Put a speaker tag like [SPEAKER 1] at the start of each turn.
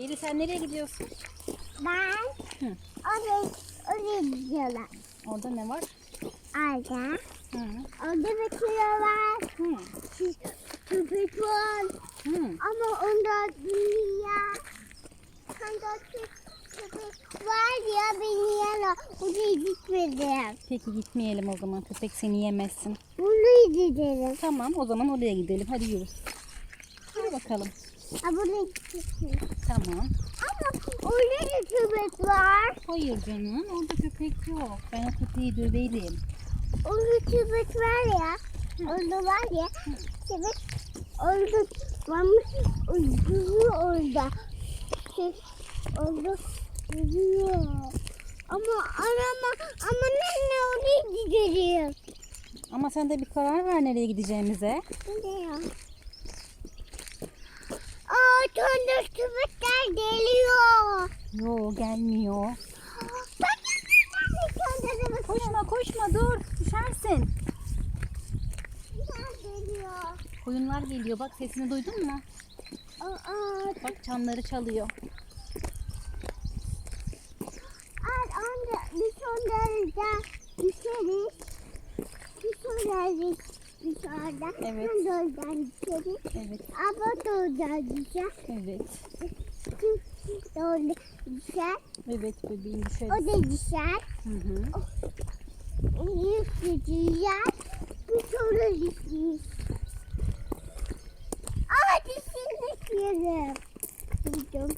[SPEAKER 1] Beri sen nereye gidiyorsun?
[SPEAKER 2] Ben
[SPEAKER 1] Hı.
[SPEAKER 2] oraya, oraya gidiyorlar.
[SPEAKER 1] Orada ne var?
[SPEAKER 2] Orada.
[SPEAKER 1] Hı.
[SPEAKER 2] Orada bir kilo var.
[SPEAKER 1] Hı.
[SPEAKER 2] Köpek var.
[SPEAKER 1] Hı.
[SPEAKER 2] Ama onda dünya. Kö- köpek var ya beni yana. Oraya gitmedim.
[SPEAKER 1] Peki gitmeyelim o zaman. Köpek seni yemesin.
[SPEAKER 2] Buraya gidelim.
[SPEAKER 1] Tamam o zaman oraya gidelim. Hadi yürü. Hadi bakalım.
[SPEAKER 2] Buraya gidelim.
[SPEAKER 1] Tamam.
[SPEAKER 2] Ama orada da köpek var.
[SPEAKER 1] Hayır canım orada köpek yok. Ben o köpeği döverim.
[SPEAKER 2] Orada köpek var ya. Orada var ya. Köpek orada varmış. Duruyor orada. Şey, orada duruyor. Ama arama ama ne oraya gidelim.
[SPEAKER 1] Ama sen de bir karar ver nereye gideceğimize.
[SPEAKER 2] Ne ya? Aa, sonra köpekler geliyor.
[SPEAKER 1] Yo gelmiyor. Koşma koşma dur. Düşersin.
[SPEAKER 2] geliyor.
[SPEAKER 1] Koyunlar geliyor. Bak sesini duydun mu?
[SPEAKER 2] Aa,
[SPEAKER 1] Bak çanları çalıyor.
[SPEAKER 2] Ay anne bir sonlarında düşeriz. Bir sonlarında dışarıda.
[SPEAKER 1] Evet.
[SPEAKER 2] Ben de oradan düşeriz.
[SPEAKER 1] Evet.
[SPEAKER 2] Ama da oradan düşer.
[SPEAKER 1] Evet.
[SPEAKER 2] Orada düşer.
[SPEAKER 1] Evet bebeğim
[SPEAKER 2] O
[SPEAKER 1] düşeriz.
[SPEAKER 2] da düşer.
[SPEAKER 1] Hı hı.
[SPEAKER 2] Yüz düşer. Bir sonra düşeriz. Aa dişini düşerim. Duydum.